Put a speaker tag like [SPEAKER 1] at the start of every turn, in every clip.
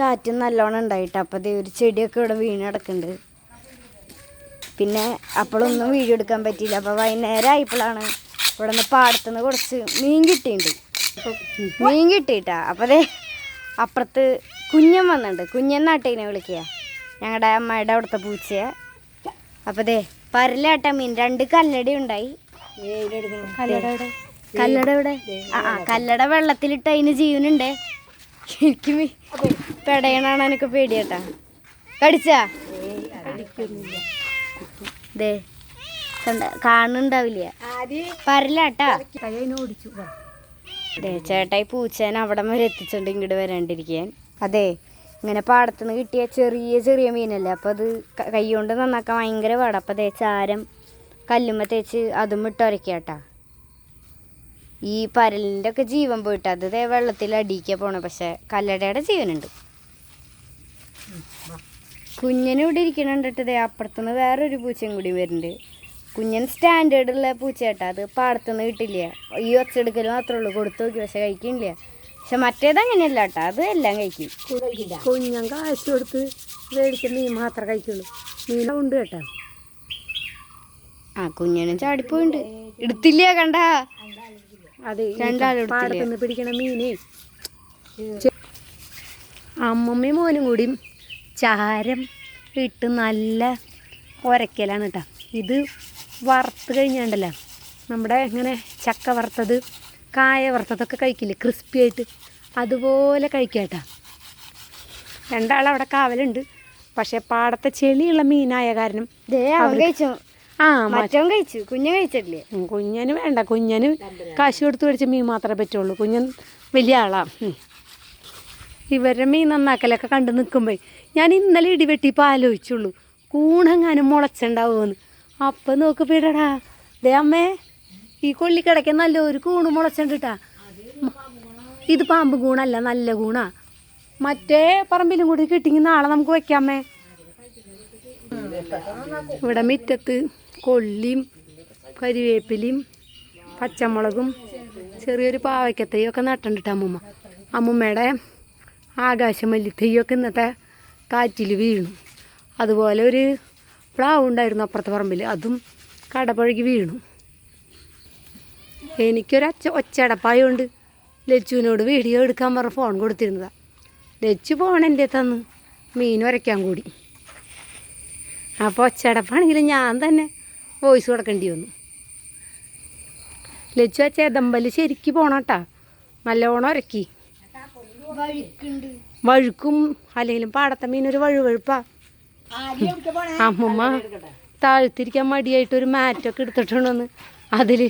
[SPEAKER 1] കാറ്റും നല്ലോണം ഉണ്ടായിട്ട് അപ്പോൾ ദേ ഒരു ചെടിയൊക്കെ ഇവിടെ വീണ് കിടക്കുന്നുണ്ട് പിന്നെ അപ്പോഴൊന്നും വീഡിയോ എടുക്കാൻ പറ്റിയില്ല. അപ്പോൾ വൈകുന്നേരം ആയപ്പോഴാണ് ഇവിടെ നിന്ന് പാടത്തുനിന്ന് കുറച്ച് മീൻ കിട്ടിയിട്ടുണ്ട്. മീൻ കിട്ടിയിട്ടാ. അപ്പോൾ ദേ അപ്പുറത്ത് കുഞ്ഞൻ വന്നിട്ടുണ്ട്. കുഞ്ഞൻ നാട്ടീനെ വിളിക്കുക. ഞങ്ങളുടെ അമ്മയുടെ അവിടുത്തെ പൂച്ചയെ. അപ്പോൾ ദേ പരലാട്ട മീൻ. രണ്ട് കല്ലടി ഉണ്ടായി. കല്ലട എവിടെ? കല്ലട എവിടെ? ആ കല്ലട വെള്ളത്തിലിട്ട് അതിന് ജീവനുണ്ടേ. മീ പെടയണാണ് എനിക്ക് പേടിയാട്ടാ. കടിച്ചാ? ദേ കാണുന്നുണ്ടാവില്ല? പരലാട്ടാ ദേ ചേട്ടായി പൂച്ചേനെ അവിടം വരെ എത്തിച്ചുകൊണ്ട് ഇങ്ങോട്ട് വരാണ്ടിരിക്കാൻ. അതെ ഇങ്ങനെ പാടത്തുനിന്ന് കിട്ടിയ ചെറിയ ചെറിയ മീനല്ലേ അപ്പോൾ അത് ക- കൊണ്ട് നന്നാക്കാൻ ഭയങ്കര പാടാ. അപ്പോൾ തേച്ച് ചാരം കല്ലുമ്മ തേച്ച് അതും ഇട്ടൊരക്കാട്ടാ ഈ പരലിന്റെ ഒക്കെ ജീവൻ പോയിട്ട് അത് വെള്ളത്തിൽ അടിക്കുക പോണ പക്ഷെ കല്ലടയുടെ ജീവനുണ്ട്. കുഞ്ഞന് ഇവിടെ ഇരിക്കണുണ്ടിട്ട് ദേ അപ്പുറത്തുനിന്ന് വേറൊരു പൂച്ചയും കൂടി വരുന്നുണ്ട്. കുഞ്ഞൻ സ്റ്റാൻഡേർഡ് സ്റ്റാൻഡേർഡുള്ള പൂച്ചയട്ടാ അത് പാടത്തുനിന്ന് കിട്ടില്ല. ഈ ഒച്ചെടുക്കൽ മാത്രമേ ഉള്ളൂ കൊടുത്തു നോക്കി പക്ഷെ കഴിക്കണില്ല. പക്ഷെ മറ്റേത് അങ്ങനെയല്ല കേട്ടോ അത് എല്ലാം കഴിക്കും.
[SPEAKER 2] കുഞ്ഞൻ കാശ് കൊടുത്ത് മേടിച്ച മീൻ മാത്രമേ കഴിക്കുള്ളൂ. മീൻ ഉണ്ട് കേട്ടോ.
[SPEAKER 1] ആ കുഞ്ഞനും ചാടിപ്പോയിണ്ട്. എടുത്തില്ല കണ്ട.
[SPEAKER 2] അത്? പാടത്തുനിന്ന് പിടിക്കണ മീന്. അമ്മമ്മയും മോനും കൂടി ചാരം ഇട്ട് നല്ല ഉരക്കലാണ് കേട്ടോ ഇത് വറുത്ത് കഴിഞ്ഞാണ്ടല്ലോ നമ്മുടെ ഇങ്ങനെ ചക്ക വറുത്തത് കായ വറുത്തതൊക്കെ കഴിക്കില്ലേ ക്രിസ്പി ആയിട്ട് അതുപോലെ കഴിക്കുക കേട്ടോ രണ്ടാളവിടെ കാവലുണ്ട് പക്ഷേ പാടത്തെ ചെളിയുള്ള മീനായ കാരണം
[SPEAKER 1] കഴിച്ചു?
[SPEAKER 2] ആ
[SPEAKER 1] മറ്റവൻ കഴിച്ചു കുഞ്ഞു കഴിച്ചിട്ടില്ലേ?
[SPEAKER 2] കുഞ്ഞന് വേണ്ട കുഞ്ഞന് കാശ് കൊടുത്ത് മേടിച്ച മീൻ മാത്രമേ പറ്റുള്ളൂ കുഞ്ഞൻ വലിയ ആളാ. ഉം. ഇവരുടെ മീൻ നന്നാക്കലൊക്കെ കണ്ട് നിൽക്കുമ്പോൾ ഞാൻ ഇന്നലെ ഇടിവെട്ടിപ്പോൾ ആലോചിച്ചുള്ളൂ. കൂണെങ്ങാനും മുളച്ചുണ്ടാവുമെന്ന്. അപ്പം നോക്ക് പേടടാ ദേ അമ്മേ ഈ കൊള്ളിക്കിടയ്ക്ക് നല്ല ഒരു കൂണ് മുളച്ചുണ്ടിട്ടാ. ഇത് പാമ്പ് കൂണല്ല നല്ല കൂണാ. മറ്റേ പറമ്പിലും കൂടി കിട്ടിങ്ങി നാളെ നമുക്ക് വെക്കാമേ ഇവിടെ മുറ്റത്ത് കൊള്ളിയും കരിവേപ്പിലയും പച്ചമുളകും ചെറിയൊരു പാവയ്ക്കത്തൈയൊക്കെ നട്ടിട്ട് അമ്മൂമ്മ. അമ്മൂമ്മയുടെ ആകാശമല്ലി തെയ്യൊക്കെ ഇന്നത്തെ കാറ്റിൽ വീണു അതുപോലെ ഒരു പ്ലാവ് ഉണ്ടായിരുന്നു അപ്പുറത്തെ പറമ്പിൽ അതും കടപഴകി വീണു. എനിക്കൊരു അച്ച ഒച്ചടപ്പായുണ്ട് ലച്ചുവിനോട് വീഡിയോ എടുക്കാൻ പറഞ്ഞ ഫോൺ കൊടുത്തിരുന്നതാണ് ലച്ചു പോണെന്റെ തന്ന് മീൻ വരയ്ക്കാൻ കൂടി. അപ്പോൾ ഒച്ചടപ്പാണെങ്കിലും ഞാൻ തന്നെ വോയിസ് കൊടുക്കേണ്ടി വന്നു. ലച്ചു ആ ചെതമ്പൽ ശരിക്ക് പോണോട്ടാ നല്ലോണം ഉരക്കി. വഴുക്കും അല്ലെങ്കിലും പാടത്തെ മീനൊരു വഴുവഴുപ്പാ. അമ്മമ്മ താഴ്ത്തിരിക്കാൻ മടിയായിട്ട് ഒരു മാറ്റൊക്കെ എടുത്തിട്ടുണ്ടെന്ന്. അതിൽ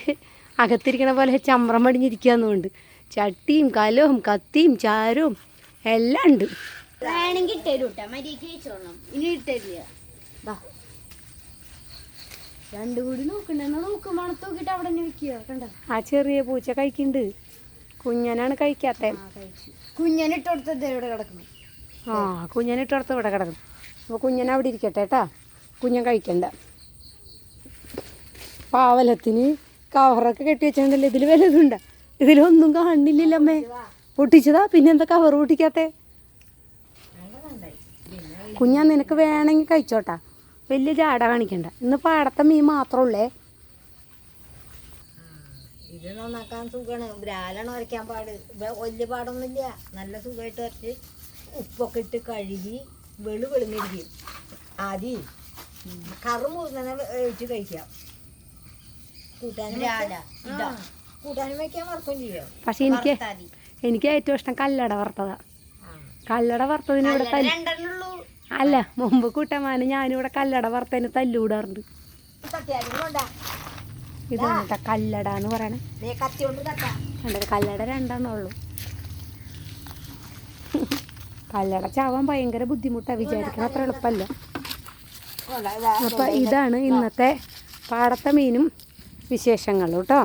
[SPEAKER 2] അകത്തിരിക്കണ പോലെ ചമ്രം മടിഞ്ഞിരിക്കാന്നുണ്ട് ചട്ടിയും കലവും കത്തിയും ചാരവും എല്ലാം ഉണ്ട്.
[SPEAKER 1] വേണമെങ്കിൽ ഇട്ടരും കേട്ടോ മര്യാദയ്ക്ക് ഇനി ഇട്ടില്ല ദാ. രണ്ടും കൂടി നോക്കണ്ടെന്നാ നോക്കും. മണത്തോക്കിട്ട് അവിടെ തന്നെ വെക്കുക. കണ്ട?
[SPEAKER 2] ആ ചെറിയ പൂച്ച കഴിക്കുന്നുണ്ട് കുഞ്ഞനാണ് കഴിക്കാത്ത.
[SPEAKER 1] ഇവിടെ കിടക്കുന്നു.
[SPEAKER 2] ആ കുഞ്ഞനിട്ടടുത്ത് ഇവിടെ കിടക്കും അപ്പോൾ കുഞ്ഞൻ അവിടെ ഇരിക്കട്ടെ കേട്ടാ കുഞ്ഞൻ കഴിക്കണ്ട. പാവലത്തിന് കവറൊക്കെ കെട്ടി വെച്ചിട്ടുണ്ടല്ലോ ഇതിൽ വല്ലതുണ്ട ഇതിലൊന്നും കാണില്ലല്ലോ അമ്മേ പൊട്ടിച്ചതാ? പിന്നെന്താ കവർ പൊട്ടിക്കാത്തേ? കുഞ്ഞാ നിനക്ക് വേണമെങ്കിൽ കഴിച്ചോട്ടാ. വലിയ ജാട കാണിക്കണ്ട. ഇന്ന് പാടത്തെ മീൻ മാത്രമുള്ളേ
[SPEAKER 3] ഇത് നന്നാക്കാൻ സുഖമാണ് ബ്രാലാണ് വരയ്ക്കാൻ പാട്. വലിയ പാടൊന്നുമില്ല. നല്ല സുഖമായിട്ട് വരച്ച് ഉപ്പൊക്കെ ഇട്ട് കഴുകി വെളു വെളുന്നിരിക്കും. ആദ്യം കറു മുറിഞ്ഞ ഒഴിച്ച് കഴിക്കാം കൂട്ടാനും വെക്കാം. ആ, കൂട്ടാനും വെക്കാൻ വറുക്കും ചെയ്യാം.
[SPEAKER 2] പക്ഷെ എനിക്ക് എനിക്ക് ഏറ്റവും ഇഷ്ടം കല്ലട വറുത്തതാ. കല്ലട വറുത്തതിന് ഇവിടെ അല്ല മുമ്പ് കൂട്ടമാന് ഞാനിവിടെ കല്ലട വറുത്തതിന് തല്ലൂടാറുണ്ട്.
[SPEAKER 3] സത്യാഗ്രഹം കൊണ്ടാ.
[SPEAKER 2] ഇതാണ് കേട്ടോ കല്ലട എന്ന് പറയണേ കണ്ടത് കല്ലട രണ്ടെണ്ണേ ഉള്ളൂ. കല്ലട ചാവാൻ ഭയങ്കര ബുദ്ധിമുട്ടാ. വിചാരിക്കണം അത്ര എളുപ്പമല്ല. അപ്പം ഇതാണ് ഇന്നത്തെ പാടത്തെ മീനും വിശേഷങ്ങളും കേട്ടോ